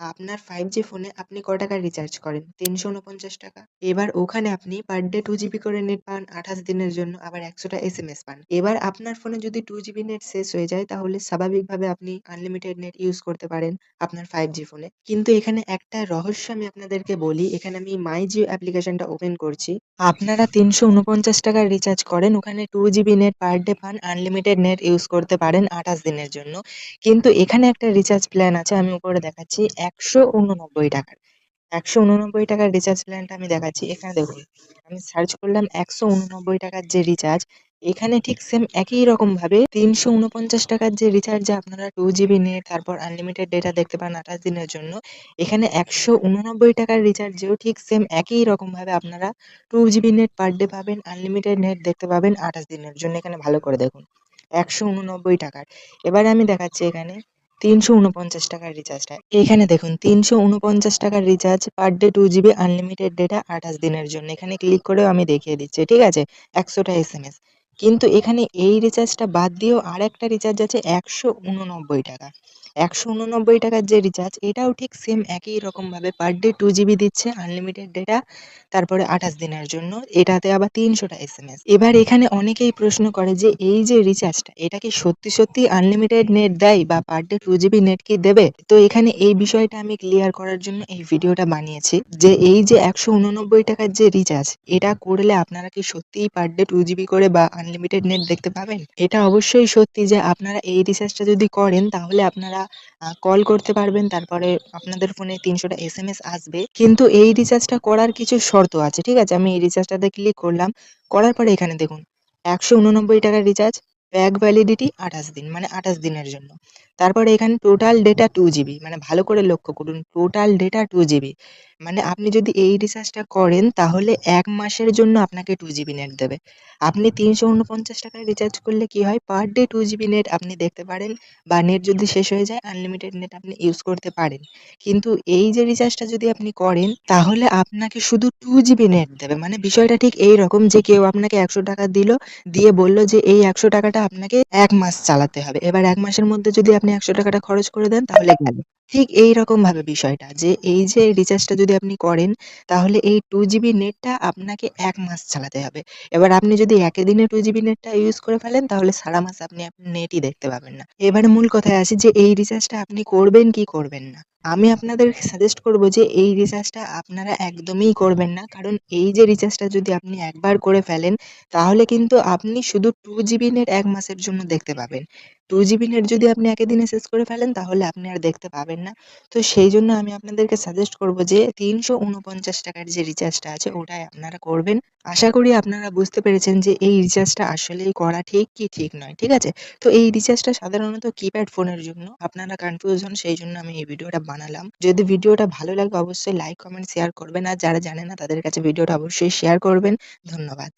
আপনার 5G ফোনে আপনি ক টাকার রিচার্জ করেন? ৳৩৪৯ এবার ওখানে আপনি পার ডে 2 জিবি করে নেট পান ২৮ দিনের জন্য আবার ১০০ টা এসএমএস পান। এবার আপনার ফোনে যদি 2 জিবি নেট শেষ হয়ে যায় তাহলে স্বাভাবিকভাবে আপনি আনলিমিটেড নেট ইউজ করতে পারেন আপনার 5G ফোনে। কিন্তু এখানে একটা রহস্য আমি আপনাদেরকে বলি, এখানে আমি মাই জিও অ্যাপ্লিকেশনটা ওপেন করছি। আপনারা ৳৩৪৯ র রিচার্জ করেন ওখানে 2 জিবি নেট পার ডে পান আনলিমিটেড নেট ইউজ করতে পারেন ২৮ দিনের জন্য। কিন্তু এখানে একটা রিচার্জ প্ল্যান আছে আমি উপরে দেখাচ্ছি ৳১৮৯ র। ৳১৮৯ র রিচার্জ প্ল্যানটা আমি দেখাচ্ছি। এখানে দেখুন আমি সার্চ করলাম ৳১৮৯ র যে রিচার্জ এখানে ঠিক সেম একই রকমভাবে ৳৩৪৯ র যে রিচার্জে আপনারা 2 জিবি নেট তারপর আনলিমিটেড ডেটা দেখতে পান ২৮ দিনের জন্য। এখানে ৳১৮৯ র রিচার্জেও ঠিক সেম একই রকমভাবে আপনারা 2 জিবি নেট পার ডে পাবেন, আনলিমিটেড নেট দেখতে পাবেন ২৮ দিনের জন্য। এখানে ভালো করে দেখুন ৳১৮৯ র। এবারে আমি দেখাচ্ছি এখানে ৳৩৪৯ টাকার রিচার্জটা। এখানে দেখুন তিনশো উনপঞ্চাশ টাকার recharge per day two GB unlimited data ২৮ দিনের জন্য। এখানে ক্লিক করেও আমি দেখিয়ে দিচ্ছি, ঠিক আছে? একশোটা এস এম এস কিন্তু এখানে এই রিচার্জটা বাদ দিয়েও আর একটা রিচার্জ আছে ৳১৮৯ ৳১৮৯ র যে রিচার্জ এটাও ঠিক সেম একই রকমভাবে পার ডে টু জিবি দিচ্ছে আনলিমিটেড ডেটা তারপরে ২৮ দিনের জন্য। এটাতে আবার ৩০০ টা এসএমএস। এবার এখানে অনেকেই প্রশ্ন করে যে এই যে রিচার্জটা এটা কি সত্যি, সত্যি আনলিমিটেড নেট দেয় বা per day two GB net কি দেবে? তো এখানে এই বিষয়টা আমি ক্লিয়ার করার জন্য এই ভিডিওটা বানিয়েছি যে এই যে একশো উননব্বই টাকার যে রিচার্জ এটা করলে আপনারা কি সত্যিই পার ডে টু জিবি করে বা আনলিমিটেড নেট দেখতে পাবেন? এটা অবশ্যই সত্যি যে আপনারা এই রিচার্জটা যদি করেন তাহলে আপনারা কল করতে পারবেন তারপরে আপনাদের ফোনে তিনশোটা এস এম এস আসবে। কিন্তু এই রিচার্জটা করার কিছু শর্ত আছে, ঠিক আছে? আমি এই রিচার্জটাতে ক্লিক করলাম। করার পরে এখানে দেখুন একশো উননব্বই টাকার রিচার্জ, প্যাক ভ্যালিডিটি ২৮ দিন মানে ২৮ দিনের জন্য। তারপরে এখানে টোটাল ডেটা টু জিবি মানে ভালো করে লক্ষ্য করুন টোটাল ডেটা টু জিবি। মানে আপনি যদি এই রিচার্জটা করেন তাহলে এক মাসের জন্য আপনাকে 2 জিবি নেট দেবে। আপনি ৳৩৪৯ র রিচার্জ করলে কি হয় পার ডে 2 জিবি নেট আপনি দেখতে পারেন বা নেট যদি শেষ হয়ে যায় আনলিমিটেড নেট আপনি ইউজ করতে পারেন। কিন্তু এই যে রিচার্জটা যদি আপনি করেন তাহলে আপনাকে শুধু টু জিবি নেট দেবে। মানে বিষয়টা ঠিক এইরকম যে কেউ আপনাকে ৳১০০ দিল, দিয়ে বলল যে এই একশো টাকাটা আপনাকে এক মাস চালাতে হবে। এবার এক মাসের মধ্যে যদি আপনি একশো টাকাটা খরচ করে দেন তাহলে গেল। ঠিক এইরকমভাবে বিষয়টা যে এই যে রিচার্জটা যদি আপনি করেন, তাহলে এই টু জিবি নেটটা আপনাকে এক মাস চালাতে হবে। এবার আপনি যদি একই দিনে টু জিবি নেটটা ইউজ করে ফেলেন, তাহলে সারা মাস আপনি নেটই দেখতে পাবেন না। এবারে মূল কথায় আসি যে, এই রিচার্জটা আপনি করবেন কি করবেন না? আমি আপনাদেরকে সাজেস্ট করব যে, এই রিচার্জটা আপনারা একদমই করবেন না। কারণ এই যে রিচার্জটা যদি আপনি একবার করে ফেলেন, তাহলে কিন্তু আপনি শুধু টু জিবি নেট এক মাসের জন্য দেখতে পাবেন। 2 জিবি নেট যদি আপনি একই দিনে শেষ করে ফেলেন তাহলে আপনি আর দেখতে পাবেন না। তো সেই জন্য আমি আপনাদেরকে সাজেস্ট করব যে ৳৩৪৯ টাকার যে রিচার্জটা আছে ওটাই আপনারা করবেন। আশা করি আপনারা বুঝতে পেরেছেন যে এই রিচার্জটা আসলেই করা ঠিক কি ঠিক নয়, ঠিক আছে? তো এই রিচার্জটা সাধারণত কিপ্যাড ফোনের জন্য। আপনারা কনফিউজ হন সেই জন্য আমি এই ভিডিওটা বানালাম। যদি ভিডিওটা ভালো লাগে অবশ্যই লাইক, কমেন্ট, শেয়ার করবেন। আর যারা জানে না তাদের কাছে ভিডিওটা অবশ্যই শেয়ার করবেন। ধন্যবাদ।